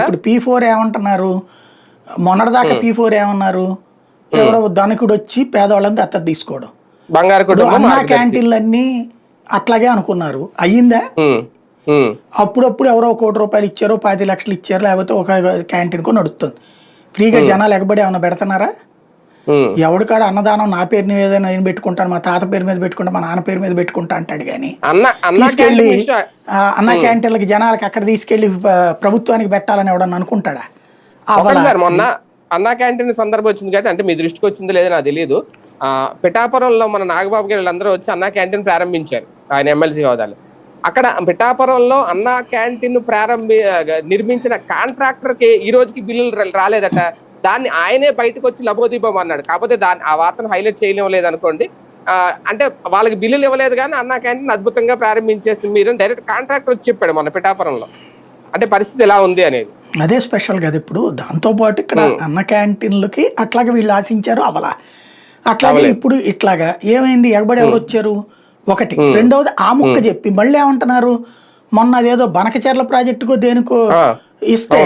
ఇప్పుడు P four ఏమంటున్నారు? మొన్నటిదాకా పీ ఫోర్ ఏమన్నారు? ఎవరో ధనికుడు వచ్చి పేదవాళ్ళని దత్తత తీసుకోవడం. బంగారు అన్నా మార్గదర్శి. క్యాంటీన్లన్నీ అట్లాగే అనుకున్నారు. అయ్యిందా? అప్పుడప్పుడు ఎవరో కోటి రూపాయలు ఇచ్చారో పది లక్షలు ఇచ్చారు లేకపోతే ఒక క్యాంటీన్కు నడుస్తుంది. ఫ్రీగా జనాలు ఎగబడి ఏమైనా పెడుతున్నారా? ఎవడికాడ అన్నదానం నా పేరు మీద నేను పెట్టుకుంటాను మా తాత పేరు మీద పెట్టుకుంటా మా నాన్న పేరు మీద పెట్టుకుంటా అంటాడు కానీ అన్న అన్న తీసుకెళ్ళి అన్న క్యాంటీన్లకి జనాలకి అక్కడ తీసుకెళ్ళి ప్రభుత్వానికి పెట్టాలని ఎవడన్నా అనుకుంటాడా? మొన్న అన్నా క్యాంటీన్ సందర్భం వచ్చింది కాబట్టి అంటే మీ దృష్టికి వచ్చిందో లేదో నాకు తెలియదు ఆ, పిఠాపురంలో మన నాగబాబు గారు వీళ్ళందరూ వచ్చి అన్నా క్యాంటీన్ ప్రారంభించారు ఆయన ఎమ్మెల్సీ హోదాలో. అక్కడ పిఠాపురంలో అన్నా క్యాంటీన్ ప్రారంభి నిర్మించిన కాంట్రాక్టర్కి ఈ రోజుకి బిల్లులు రాలేదట. దాన్ని ఆయనే బయటకు వచ్చి లబోదీపం అన్నాడు. కాకపోతే దాన్ని ఆ వార్తను హైలైట్ చేయలేం లేదనుకోండి అంటే వాళ్ళకి బిల్లులు ఇవ్వలేదు కానీ అన్నా క్యాంటీన్ అద్భుతంగా ప్రారంభించేసి మీరు డైరెక్ట్ కాంట్రాక్టర్ వచ్చి చెప్పాడు మన పిఠాపురంలో. అంటే పరిస్థితి ఎలా ఉంది అనేది. అదే స్పెషల్ కదా ఇప్పుడు. దాంతో పాటు ఇక్కడ అన్న క్యాంటీన్లకి అట్లాగే వీళ్ళు ఆశించారు అవలా. అట్లాగే ఇప్పుడు ఇట్లాగా ఏమైంది? ఎగబడి ఎవరు వచ్చారు? ఒకటి. రెండవది ఆ ముక్క చెప్పి మళ్ళీ ఏమంటున్నారు? మొన్న అదేదో బనకచెర్ల ప్రాజెక్టుకో దేనికో ఇస్తే